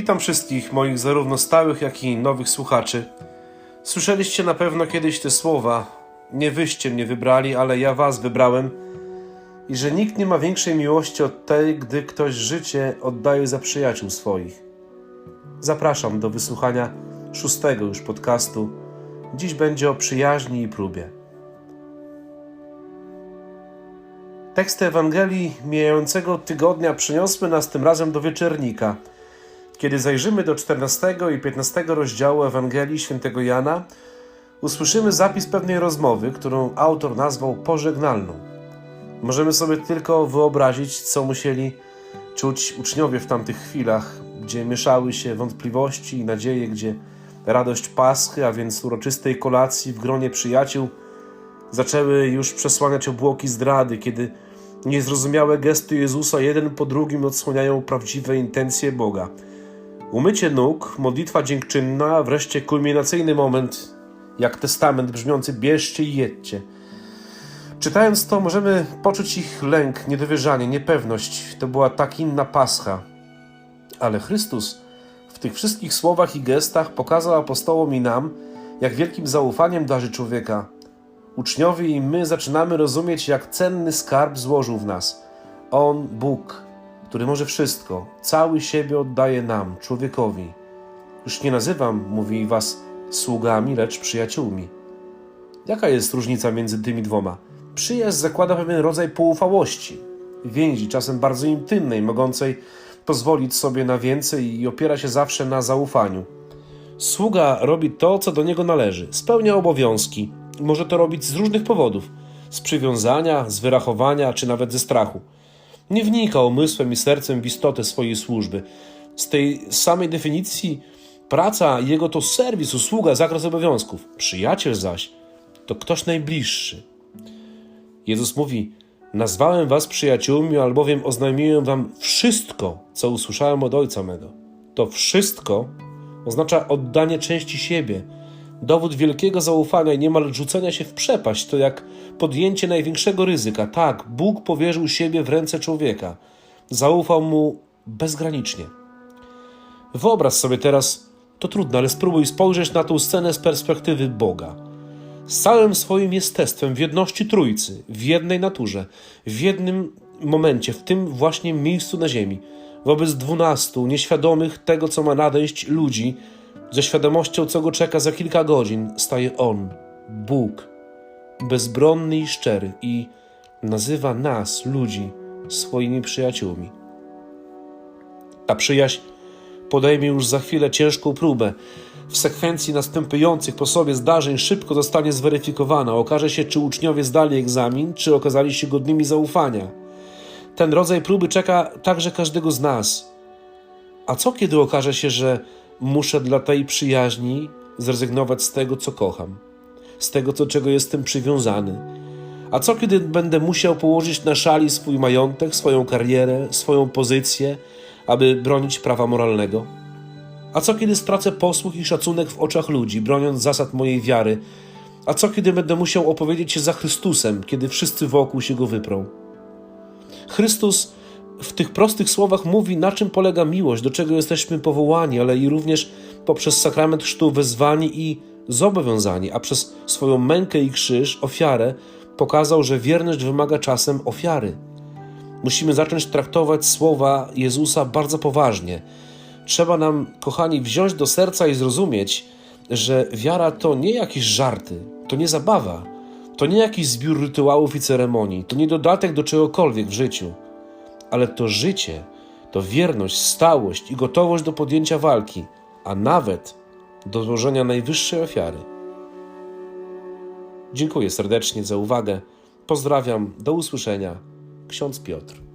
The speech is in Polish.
Witam wszystkich moich zarówno stałych, jak i nowych słuchaczy. Słyszeliście na pewno kiedyś te słowa: Nie wyście mnie wybrali, ale ja was wybrałem. I że nikt nie ma większej miłości od tej, gdy ktoś życie oddaje za przyjaciół swoich. Zapraszam do wysłuchania szóstego już podcastu. Dziś będzie o przyjaźni i próbie. Teksty Ewangelii mijającego tygodnia przyniosły nas tym razem do wieczernika. Kiedy zajrzymy do 14 i 15 rozdziału Ewangelii świętego Jana, usłyszymy zapis pewnej rozmowy, którą autor nazwał pożegnalną. Możemy sobie tylko wyobrazić, co musieli czuć uczniowie w tamtych chwilach, gdzie mieszały się wątpliwości i nadzieje, gdzie radość Paschy, a więc uroczystej kolacji w gronie przyjaciół, zaczęły już przesłaniać obłoki zdrady, kiedy niezrozumiałe gesty Jezusa jeden po drugim odsłaniają prawdziwe intencje Boga. Umycie nóg, modlitwa dziękczynna, wreszcie kulminacyjny moment, jak testament brzmiący bierzcie i jedźcie. Czytając to, możemy poczuć ich lęk, niedowierzanie, niepewność. To była tak inna pascha. Ale Chrystus w tych wszystkich słowach i gestach pokazał apostołom i nam, jak wielkim zaufaniem darzy człowieka. Uczniowie i my zaczynamy rozumieć, jak cenny skarb złożył w nas. On, Bóg, który może wszystko, cały siebie oddaje nam, człowiekowi. Już nie nazywam, mówi was, sługami, lecz przyjaciółmi. Jaka jest różnica między tymi dwoma? Przyjaźń zakłada pewien rodzaj poufałości, więzi, czasem bardzo intymnej, mogącej pozwolić sobie na więcej i opiera się zawsze na zaufaniu. Sługa robi to, co do niego należy, spełnia obowiązki. Może to robić z różnych powodów: z przywiązania, z wyrachowania, czy nawet ze strachu. Nie wnika umysłem i sercem w istotę swojej służby. Z tej samej definicji praca jego to serwis, usługa, zakres obowiązków. Przyjaciel zaś to ktoś najbliższy. Jezus mówi: Nazwałem was przyjaciółmi, albowiem oznajmiłem wam wszystko, co usłyszałem od Ojca mego. To wszystko oznacza oddanie części siebie, dowód wielkiego zaufania i niemal rzucenia się w przepaść. To jak podjęcie największego ryzyka. Tak, Bóg powierzył siebie w ręce człowieka. Zaufał mu bezgranicznie. Wyobraź sobie teraz, to trudno, ale spróbuj spojrzeć na tę scenę z perspektywy Boga. Z całym swoim jestestwem w jedności Trójcy, w jednej naturze, w jednym momencie, w tym właśnie miejscu na ziemi, wobec dwunastu nieświadomych tego, co ma nadejść ludzi, ze świadomością, co go czeka za kilka godzin, staje On, Bóg, bezbronny i szczery i nazywa nas, ludzi, swoimi przyjaciółmi. Ta przyjaźń podejmie już za chwilę ciężką próbę. W sekwencji następujących po sobie zdarzeń szybko zostanie zweryfikowana. Okaże się, czy uczniowie zdali egzamin, czy okazali się godnymi zaufania. Ten rodzaj próby czeka także każdego z nas. A co kiedy okaże się, że muszę dla tej przyjaźni zrezygnować z tego, co kocham, z tego, do czego jestem przywiązany? A co kiedy będę musiał położyć na szali swój majątek, swoją karierę, swoją pozycję, aby bronić prawa moralnego? A co kiedy stracę posłuch i szacunek w oczach ludzi, broniąc zasad mojej wiary? A co kiedy będę musiał opowiedzieć się za Chrystusem, kiedy wszyscy wokół się go wyprą? Chrystus w tych prostych słowach mówi, na czym polega miłość, do czego jesteśmy powołani, ale i również poprzez sakrament chrztu wezwani i zobowiązani, a przez swoją mękę i krzyż, ofiarę, pokazał, że wierność wymaga czasem ofiary. Musimy zacząć traktować słowa Jezusa bardzo poważnie. Trzeba nam, kochani, wziąć do serca i zrozumieć, że wiara to nie jakieś żarty, to nie zabawa, to nie jakiś zbiór rytuałów i ceremonii, to nie dodatek do czegokolwiek w życiu, ale to życie, to wierność, stałość i gotowość do podjęcia walki, a nawet do złożenia najwyższej ofiary. Dziękuję serdecznie za uwagę. Pozdrawiam, do usłyszenia. Ksiądz Piotr.